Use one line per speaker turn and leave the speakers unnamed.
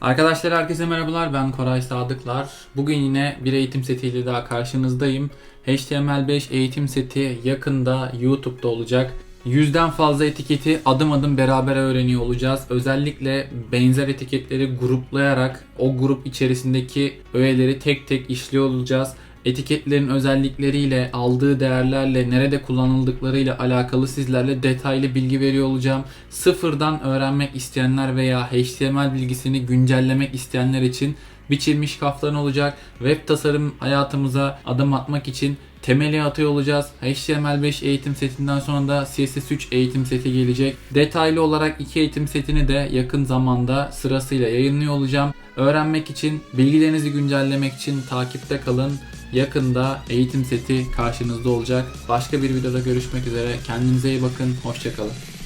Arkadaşlar herkese merhabalar ben Koray Sadıklar. Bugün yine bir eğitim setiyle daha karşınızdayım. HTML5 eğitim seti yakında YouTube'da olacak. Yüzden fazla etiketi adım adım beraber öğreniyor olacağız. Özellikle benzer etiketleri gruplayarak o grup içerisindeki öğeleri tek tek işliyor olacağız. Etiketlerin özellikleriyle, aldığı değerlerle, nerede kullanıldıklarıyla alakalı sizlerle detaylı bilgi veriyor olacağım. Sıfırdan öğrenmek isteyenler veya HTML bilgisini güncellemek isteyenler için biçilmiş kaftan olacak. Web tasarım hayatımıza adım atmak için temeli atıyor olacağız. HTML5 eğitim setinden sonra da CSS3 eğitim seti gelecek. Detaylı olarak iki eğitim setini de yakın zamanda sırasıyla yayınlıyor olacağım. Öğrenmek için, bilgilerinizi güncellemek için takipte kalın. Yakında eğitim seti karşınızda olacak. Başka bir videoda görüşmek üzere. Kendinize iyi bakın. Hoşçakalın.